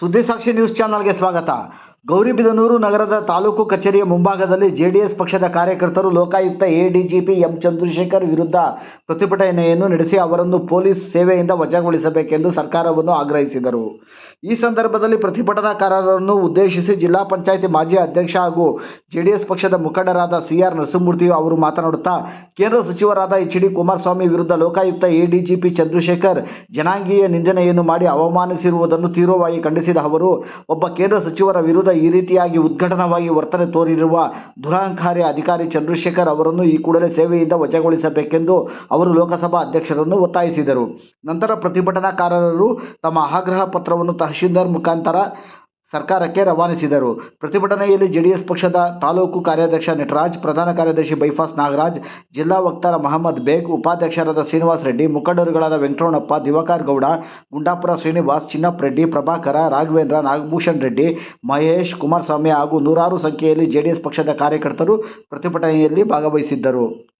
ಸುದ್ದಿಸಾಕ್ಷಿ news ಚಾನಲ್ಗೆ ಸ್ವಾಗತ. ಗೌರಿಬಿದನೂರು ನಗರದ ತಾಲೂಕು ಕಚೇರಿಯ ಮುಂಭಾಗದಲ್ಲಿ ಜೆಡಿಎಸ್ ಪಕ್ಷದ ಕಾರ್ಯಕರ್ತರು ಲೋಕಾಯುಕ್ತ ಎಡಿಜಿಪಿ ಎಂ ಚಂದ್ರಶೇಖರ್ ವಿರುದ್ಧ ಪ್ರತಿಭಟನೆಯನ್ನು ನಡೆಸಿ ಅವರನ್ನು ಪೊಲೀಸ್ ಸೇವೆಯಿಂದ ವಜಾಗೊಳಿಸಬೇಕೆಂದು ಸರ್ಕಾರವನ್ನು ಆಗ್ರಹಿಸಿದರು. ಈ ಸಂದರ್ಭದಲ್ಲಿ ಪ್ರತಿಭಟನಾಕಾರರನ್ನು ಉದ್ದೇಶಿಸಿ ಜಿಲ್ಲಾ ಪಂಚಾಯಿತಿ ಮಾಜಿ ಅಧ್ಯಕ್ಷ ಹಾಗೂ ಜೆಡಿಎಸ್ ಪಕ್ಷದ ಮುಖಂಡರಾದ ಸಿಆರ್ ನರಸಿಂಹಮೂರ್ತಿ ಅವರು ಮಾತನಾಡುತ್ತಾ, ಕೇಂದ್ರ ಸಚಿವರಾದ ಎಚ್ ಡಿ ಕುಮಾರಸ್ವಾಮಿ ವಿರುದ್ಧ ಲೋಕಾಯುಕ್ತ ಎಡಿಜಿಪಿ ಚಂದ್ರಶೇಖರ್ ಜನಾಂಗೀಯ ನಿಂದನೆಯನ್ನು ಮಾಡಿ ಅವಮಾನಿಸಿರುವುದನ್ನು ತೀವ್ರವಾಗಿ ಖಂಡಿಸಿದ ಅವರು, ಒಬ್ಬ ಕೇಂದ್ರ ಸಚಿವರ ವಿರುದ್ಧ ಈ ರೀತಿಯಾಗಿ ಉದ್ಘಾಟನವಾಗಿ ವರ್ತನೆ ತೋರಿರುವ ದುರಹಂಕಾರಿ ಅಧಿಕಾರಿ ಚಂದ್ರಶೇಖರ್ ಅವರನ್ನು ಈ ಕೂಡಲೇ ಸೇವೆಯಿಂದ ವಜಾಗೊಳಿಸಬೇಕೆಂದು ಅವರು ಲೋಕಸಭಾ ಅಧ್ಯಕ್ಷರನ್ನು ಒತ್ತಾಯಿಸಿದರು. ನಂತರ ಪ್ರತಿಭಟನಾಕಾರರು ತಮ್ಮ ಆಗ್ರಹ ಪತ್ರವನ್ನು ತಹಶೀಲ್ದಾರ್ ಮುಖಾಂತರ ಸರ್ಕಾರಕ್ಕೆ ರವಾನಿಸಿದರು. ಪ್ರತಿಭಟನೆಯಲ್ಲಿ ಜೆಡಿಎಸ್ ಪಕ್ಷದ ತಾಲೂಕು ಕಾರ್ಯಾಧ್ಯಕ್ಷ ನಟರಾಜ್, ಪ್ರಧಾನ ಕಾರ್ಯದರ್ಶಿ ಬೈಫಾಸ್ ನಾಗರಾಜ್, ಜಿಲ್ಲಾ ವಕ್ತಾರ ಮಹಮ್ಮದ್ ಬೇಗ್, ಉಪಾಧ್ಯಕ್ಷರಾದ ಶ್ರೀನಿವಾಸ್ ರೆಡ್ಡಿ, ಮುಖಂಡರುಗಳಾದ ವೆಂಕಟರಮಣಪ್ಪ ದಿವಾಕರ್ ಗೌಡ ಗುಂಡಾಪುರ ಶ್ರೀನಿವಾಸ್, ಚಿನ್ನಪ್ಪ ರೆಡ್ಡಿ, ಪ್ರಭಾಕರ, ರಾಘವೇಂದ್ರ, ನಾಗಭೂಷಣ್ ರೆಡ್ಡಿ, ಮಹೇಶ್ ಕುಮಾರಸ್ವಾಮಿ ಹಾಗೂ ನೂರಾರು ಸಂಖ್ಯೆಯಲ್ಲಿ ಜೆಡಿಎಸ್ ಪಕ್ಷದ ಕಾರ್ಯಕರ್ತರು ಪ್ರತಿಭಟನೆಯಲ್ಲಿ ಭಾಗವಹಿಸಿದ್ದರು.